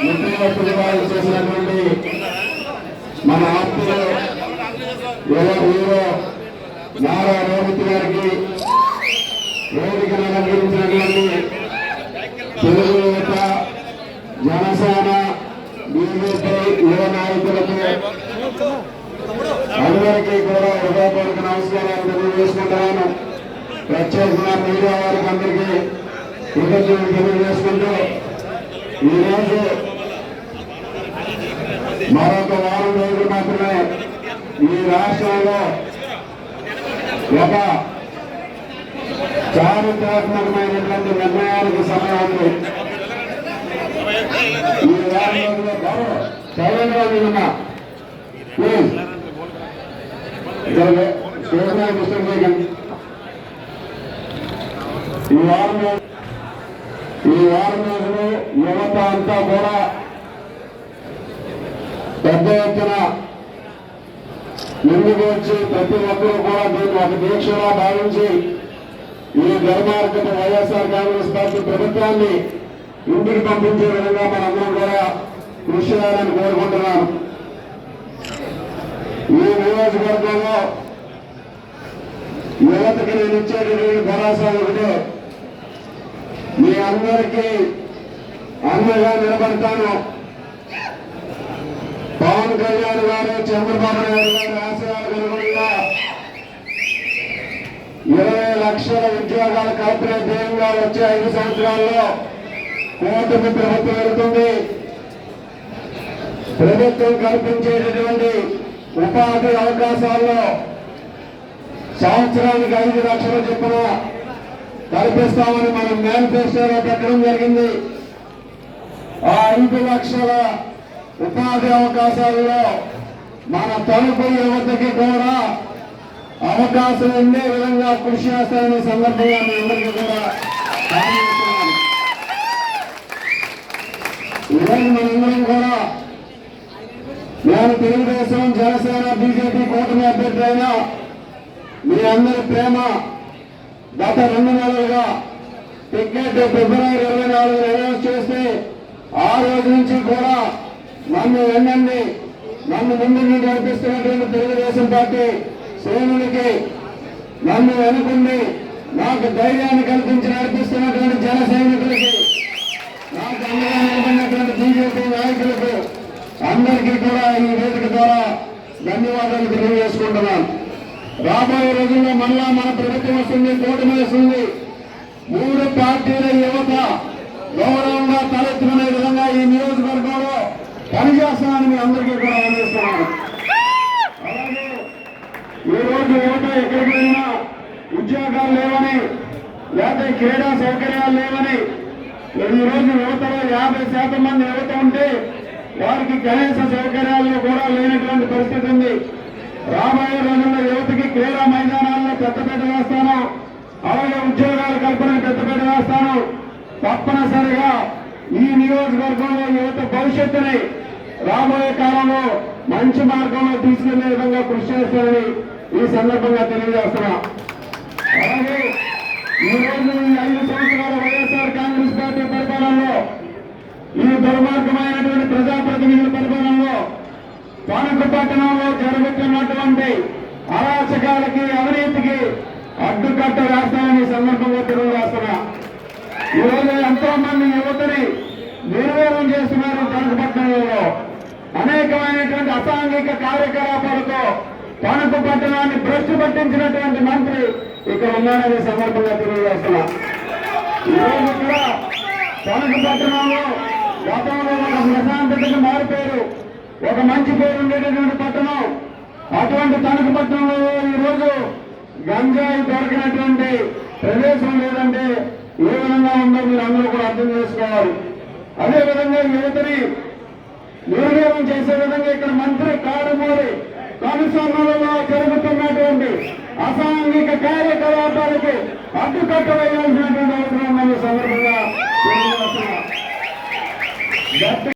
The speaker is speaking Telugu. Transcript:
ముఖ్యమంత్రి చేసినటువంటి మన ఆప్తులు యువ నారా రోహిత్ గారికి వేదిక అలంకరించినటువంటి తెలుగు యువత జనసేన బీజేపీ యువ నాయకులకు అందరికీ కూడా హృదయపూర్వక నమస్కారాలు తెలియజేసుకుంటున్నాను. ప్రత్యేకంగా మీడియా వారికి అందరికీ కృతజ్ఞతలు తెలియజేసుకుంటూ ఈరోజు మరొక వారం రోజులు మాత్రమే ఈ రాష్ట్రంలో ఒక చారిత్రాత్మకమైనటువంటి నిర్ణయానికి సమయం ఉంది. ఈ వారం రోజుల్లో గౌరవ నిన్న ప్లీజ్. ఈ వారం రోజు- ఈ వారం రోజులు యువత అంతా కూడా పెద్ద ఎత్తున ముందుకు వచ్చి ప్రతి ఒక్కరూ కూడా దీన్ని ఒక దీక్షగా భావించి ఈ దుర్మార్గపు వైఎస్ఆర్ కాంగ్రెస్ పార్టీ ప్రభుత్వాన్ని ఇంటికి పంపించే విధంగా మనందరం కూడా కృషి చేయాలని కోరుకుంటున్నాను. ఈ నియోజకవర్గంలో యువతకి నేను ఇచ్చేటటువంటి భరోసా ఒకటే. మీ అందరికీ అండగా నిలబడతాను. పవన్ కళ్యాణ్ గారు చంద్రబాబు నాయుడు గారు ఆశయాలకు అనుగుణంగా ఇరవై లక్షల ఉద్యోగాల కల్పన ధ్యేయంగా వచ్చే ఐదు సంవత్సరాల్లో కూటమి ప్రభుత్వం వెళుతుంది. ప్రభుత్వం కల్పించేటటువంటి ఉపాధి అవకాశాల్లో సంవత్సరానికి ఐదు లక్షల చెప్పిన కల్పిస్తామని మనం మేనిఫెస్టోలో పెట్టడం జరిగింది. ఆ ఐదు లక్షల ఉపాధి అవకాశాలలో మన తలుపు యువతకి కూడా అవకాశం ఉండే విధంగా కృషి చేస్తారనే సందర్భంగా మీ అందరికీ కూడా ఈరోజు మనందరం కూడా నేను తెలుగుదేశం జనసేన బీజేపీ కూటమి అభ్యర్థి అయినా మీ అందరి ప్రేమ గత రెండు నెలలుగా టికెట్ ఫిబ్రవరి ఇరవై నాలుగు అనౌన్స్ చేస్తే ఆ రోజు నుంచి కూడా నన్ను వెన్నండి నన్ను ముందు నడిపిస్తున్నటువంటి తెలుగుదేశం పార్టీ శ్రేణులకి నన్ను వెనుకుండి నాకు ధైర్యాన్ని కల్పించి నడిపిస్తున్నటువంటి జన సైనికులకి నాకు అండగా నిలబడినటువంటి బీజేపీ నాయకులకు అందరికీ కూడా ఈ వేదిక ద్వారా ధన్యవాదాలు తెలియజేసుకుంటున్నాను. రాబోయే రోజుల్లో మళ్ళా మన ప్రభుత్వం వస్తుంది కూటమి వస్తుంది. మూడు పార్టీల యువత గౌరవంగా తలెత్తుకునే విధంగా ఈ నియోజకవర్గంలో పనిచేస్తానని మీ అందరికీ కూడా అందిస్తున్నాను అలాగే ఈ రోజు యువత ఎక్కడికి వెళ్ళినా ఉద్యోగాలు లేవని లేకపోతే క్రీడా సౌకర్యాలు లేవని ఈరోజు యువతలో యాభై శాతం మంది యువత ఉంటే వారికి కనీస సౌకర్యాలు కూడా లేనటువంటి పరిస్థితి ఉంది. రాబోయే రోజుల్లో యువతకి క్రీడా మైదానాల్లో పెద్దపేట వేస్తాను. అలాగే ఉద్యోగాలు కల్పన పెద్దపేట వేస్తాను. తప్పనిసరిగా ఈ నియోజకవర్గంలో యువత భవిష్యత్తుని రాబోయే కాలంలో మంచి మార్గంలో తీసుకెళ్ళే విధంగా కృషి చేస్తానని ఈ సందర్భంగా తెలియజేస్తున్నా. అలాగే ఈ రోజు ఈ ఐదు సంవత్సరాల వైఎస్ఆర్ కాంగ్రెస్ పార్టీ పరిపాలనలో ఈ దుర్మార్గమైనటువంటి ప్రజా పట్టణంలో జరుగుతున్నటువంటి అరాచకాలకి అవినీతికి అడ్డుకట్ట వేస్తామని సందర్భంగా తెలియజేస్తున్నా. ఈ రోజు ఎంతో మంది యువతని నిర్వీర్యం చేస్తున్నారు తణుకు అనేకమైనటువంటి అసాంఘిక కార్యకలాపాలతో తణుకు పట్టణాన్ని భ్రష్టు పట్టించినటువంటి మంత్రి ఇక్కడ ఉన్నారని సందర్భంగా తెలియజేస్తున్నా. ఈరోజు కూడా తణుకు పట్టణంలో గతంలో ఒక ప్రశాంతతకు మారిపోయారు. ఒక మంచి పేరు ఉండేటటువంటి పట్టణం. అటువంటి తణుకు పట్టణంలో ఈరోజు రోజు గంజాయి దొరికినటువంటి ప్రదేశం లేదంటే ఏ విధంగా ఉందో మీరు అందరూ కూడా అర్థం చేసుకోవాలి. అదే విధంగా యువతని నిర్వీర్యం చేసే విధంగా ఇక్కడ మంత్రి కారుమూరి కనుసన్నలలో జరుగుతున్నటువంటి అసాంఘిక కార్యకలాపాలకు అడ్డుకట్ట వేయాల్సినటువంటి అవసరం ఉందని సందర్భంగా